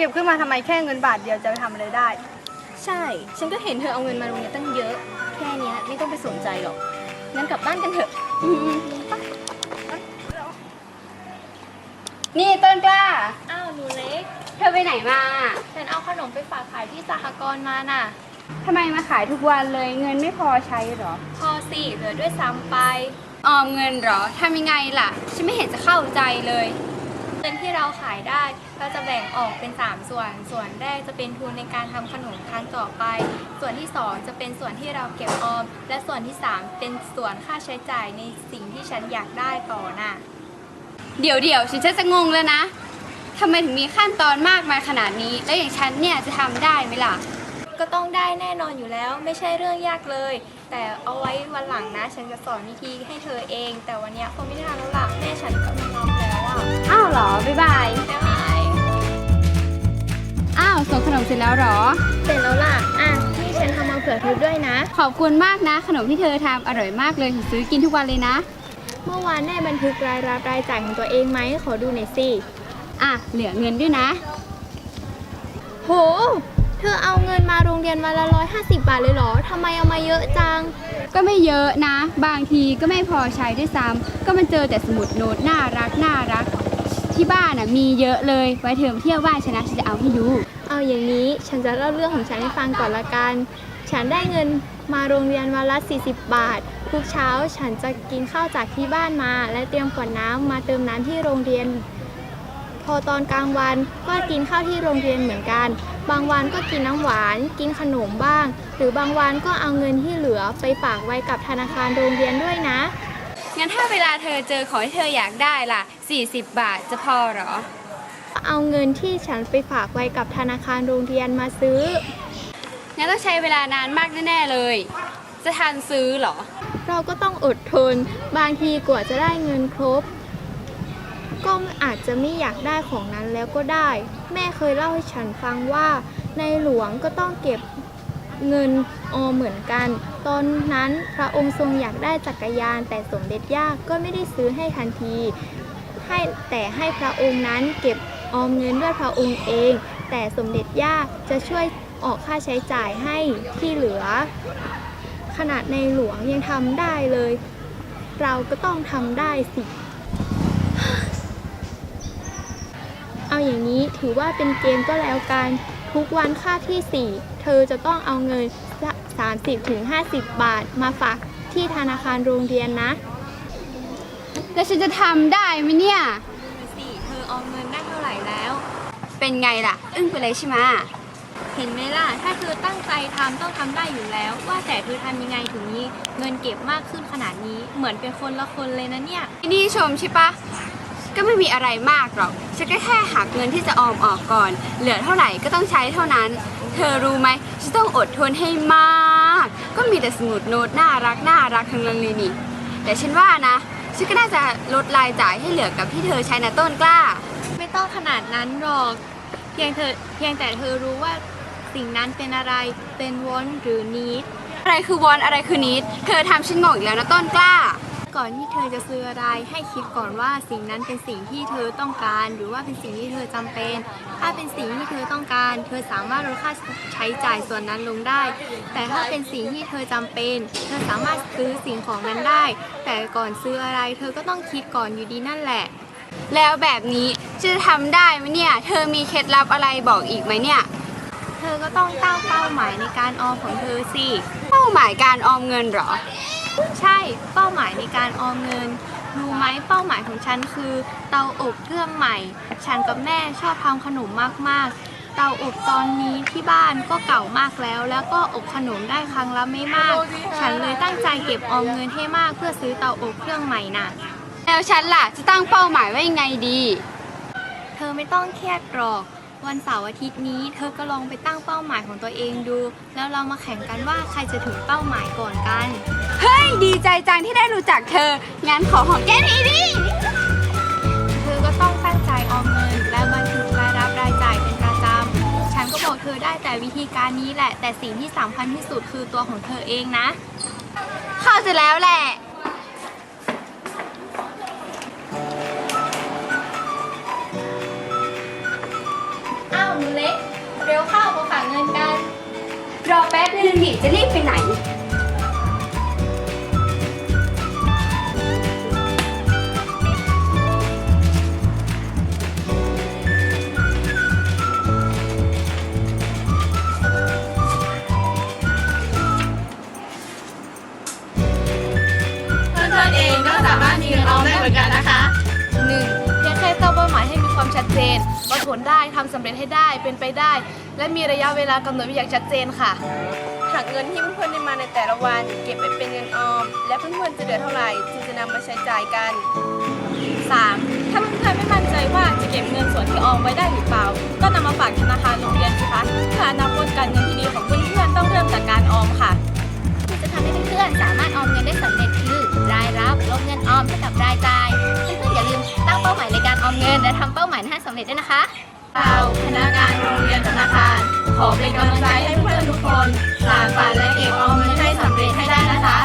เก็บขึ้นมาทำไมแค่เงินบาทเดียวจะไปทำอะไรได้ ใช่ ฉันก็เห็นเธอเอาเงินมาโรงเรียนตั้งเยอะ แค่เนี้ยไม่ต้องไปสนใจหรอก งั้นกลับบ้านกันเถอะนี่ต้นกล้า อ้าวหนูเล็ก เธอไปไหนมาฉันเอาขนมไปฝากขายที่สหกรณ์มาน่ะ ทำไมมาขายทุกวันเลยเงินไม่พอใช้เหรอ พอสิเหลือด้วยซ้ำไป ออมเงินเหรอทำยังไงล่ะ ฉันไม่เห็นจะเข้าใจเลยเงิ นที่เราขายได้เราจะแบ่งออกเป็น 3 ส่วน ส่วนแรกจะเป็นทุนในการทำขนมครั้งต่อไป ส่วนที่ 2 จะเป็นส่วนที่เราเก็บออม และส่วนที่ 3 เป็นส่วนค่าใช้จ่ายในสิ่งที่ฉันอยากได้ต่อนน่ะเดี๋ยวเดี๋ยวฉันจะงงแล้วนะทำไมถึงมีขั้นตอนมากมายขนาดนี้ แล้วอย่างฉันเนี่ยจะทำได้ไหมล่ะ ก็ต้องได้แน่นอนอยู่แล้วไม่ใช่เรื่องยากเลย แต่เอาไว้วันหลังนะ ฉันจะสอนวิธีให้เธอเอง แต่วันนี้คงไม่ได้ทันแล้วล่ะแม่ฉันก็มา บ๊ายบายบ๊ายบายอ้าวส่งขนมเสร็จแล้วเหรอ เสร็จแล้วล่ะ อะ นี่ฉันทำมาเผื่อเธอด้วยนะ ขอบคุณมากนะ ขนมที่เธอทำอร่อยมากเลยฉันซื้อกินทุกวันเลยนะ เมื่อวานแม่บันทึกรายรับรายจ่ายของตัวเองไหม ขอดูหน่อยสิ อะ เหลือเงินด้วยนะ โห เธอเอาเงินมาโรงเรียนวันละร้อยห้าสิบบาทเลยเหรอทำไมเอามาเยอะจัง ก็ไม่เยอะนะ บางทีก็ไม่พอใช้ด้วยซ้ำก็มันเจอแต่สมุดโน้ตน่ารักน่ารัก ที่บ้านน่ะมีเยอะเลย ไว้เทอมเที่ยวบ้านชนะฉันจะเอาให้ดู เอาอย่างนี้ฉันจะเล่าเรื่องของฉันให้ฟังก่อนละกัน ฉันได้เงินมาโรงเรียนวันละ 40 บาท ทุกเช้าฉันจะกินข้าวจากที่บ้านมา และเตรียมขวดน้ำมาเติมน้ำที่โรงเรียน พอตอนกลางวันก็กินข้าวที่โรงเรียนเหมือนกัน บางวันก็กินน้ำหวาน กินขนมบ้าง หรือบางวันก็เอาเงินที่เหลือไปฝากไว้กับธนาคารโรงเรียนด้วยนะ งั้นถ้าเวลาเธอเจอของที่เธออยากได้ล่ะ 40 บาทจะพอเหรอ เอาเงินที่ฉันไปฝากไว้กับธนาคารโรงเรียนมาซื้อ งั้นต้องใช้เวลานานมากแน่ๆเลย จะทันซื้อเหรอ เราก็ต้องอดทน บางทีกว่าจะได้เงินครบ ก็อาจจะไม่อยากได้ของนั้นแล้วก็ได้ แม่เคยเล่าให้ฉันฟังว่า ในหลวงก็ต้องเก็บ เงินออมเหมือนกัน ตอนนั้นพระองค์ทรงอยากได้จักรยาน แต่สมเด็จย่าก็ไม่ได้ซื้อให้ทันที ให้แต่ให้พระองค์นั้นเก็บออมเงินด้วยพระองค์เอง แต่สมเด็จย่าจะช่วยออกค่าใช้จ่ายให้ที่เหลือ ขนาดในหลวงยังทำได้เลย เราก็ต้องทำได้สิ เอาอย่างนี้ถือว่าเป็นเกมก็แล้วกัน ทุกวันค่าทีสี่ 4 เธอจะต้องเอาเงิน 30-50 บาทมาฝากที่ธนาคารโรงเรียนนะ แล้วฉันจะทำได้ไหมเนี่ย สิเธอเอาเงินได้เท่าไหร่แล้ว เป็นไงล่ะ อึ้งไปเลยใช่ไหมเห็นไหมล่ะ ถ้าเธอตั้งใจทำต้องทำได้อยู่แล้ว ว่าแต่เธอทำยังไงถึงนี้ เงินเก็บมากขึ้นขนาดนี้ เหมือนเป็นคนละคนเลยนะเนี่ย นี่ชมใช่ปะ ก็ไม่มีอะไรมากหรอก ฉันก็แค่หักเงินที่จะออมออกก่อน เหลือเท่าไหร่ก็ต้องใช้เท่านั้น เธอรู้ไหมฉันต้องอดทนให้มาก ก็มีแต่สมุดโน้ตน่ารักน่ารักทั้งนั้นเลยนี่แต่ฉันว่านะ ฉันก็น่าจะลดรายจ่ายให้เหลือกับที่เธอใช้นะต้นกล้า ไม่ต้องขนาดนั้นหรอก เพียงเธอเพียงแต่เธอรู้ว่าสิ่งนั้นเป็นอะไร เป็นวอนหรือนีดอะไรคือวอนอะไรคือนิด เธอทำฉันงงอีกแล้วนะต้นกล้า ก่อนที่เธอจะซื้ออะไร ให้คิดก่อนว่าสิ่งนั้นเป็นสิ่งที่เธอต้องการ หรือว่าเป็นสิ่งที่เธอจำเป็น ถ้าเป็นสิ่งที่เธอต้องการ เธอสามารถลดค่าใช้จ่ายส่วนนั้นลงได้ แต่ถ้าเป็นสิ่งที่เธอจำเป็น เธอสามารถซื้อสิ่งของนั้นได้ แต่ก่อนซื้ออะไร เธอก็ต้องคิดก่อนอยู่ดีนั่นแหละ แล้วแบบนี้จะทำได้ไหมเนี่ย เธอมีเคล็ดลับอะไรบอกอีกไหมเนี่ยเธอก็ต้องตั้งเป้าหมายในการออมของเธอสิ เป้าหมายการออมเงินเหรอ ใช่เป้าหมายในการออมเงิน รู้ไหมเป้าหมายของฉันคือ เตาอบเครื่องใหม่ ฉันกับแม่ชอบทำขนมมากๆ เตาอบตอนนี้ที่บ้านก็เก่ามากแล้ว แล้วก็อบขนมได้ครั้งละไม่มาก ฉันเลยตั้งใจเก็บออมเงินให้มากเพื่อซื้อเตาอบเครื่องใหม่น่ะ แล้วฉันล่ะจะตั้งเป้าหมายไว้ยังไงดี เธอไม่ต้องเครียดหรอก วันเสาร์อาทิตย์นี้เธอก็ลองไปตั้งเป้าหมายของตัวเองดู แล้วเรามาแข่งกันว่าใครจะถึงเป้าหมายก่อนกัน เฮ้ย ดีใจจังที่ได้รู้จักเธอ งั้นขอหอมแก้มทีดิเธอก็ต้องตั้งใจออมเงิน และบันทึกรายรับรายจ่ายเป็นประจำ ฉันก็บอกเธอได้แต่วิธีการนี้แหละ แต่สิ่งที่สำคัญที่สุดคือตัวของเธอเองนะ เข้าใจแล้วแหละ ดิจะรีบไปไหนเพื่อนๆเองก็สามารถมีเงินออมได้เหมือนกันนะคะหนึ่งเพียงแค่ตั้งเป้าหมายให้มีความชัดเจน วัดผลได้ทำสำเร็จให้ได้เป็นไปได้ และมีระยะเวลากำหนดไว้อย่างชัดเจนค่ะหากเงินที่เพื่อนๆได้มาในแต่ละวัน เก็บไปเป็นเงินออม และเพื่อนๆจะเหลือเท่าไหร่จึงจะนำมาใช้จ่ายกัน 3. ถ้าเพื่อนๆไม่มั่นใจว่าจะเก็บเงินส่วนที่ออมไว้ได้หรือเปล่า ก็นำมาฝากธนาคารโรงเรียนสิคะเพื่ออนาคตการเงินที่ดีของเพื่อนๆต้องเริ่มจากการออมค่ะที่จะทำให้เพื่อนๆสามารถออมเงินได้สำเร็จคือ รายรับลบเงินออมเท่ากับรายจ่ายเพื่อนๆอย่าลืมตั้งเป้าหมายในการออมเงินและทำเป้า ร็จด้วยนะคะเราคณะงานโรงเรียนธนาคาร ขอเป็นกำลังใจให้เพื่อนทุกคนสานฝันและเก็บออมเงินให้สำเร็จให้ได้นะคะ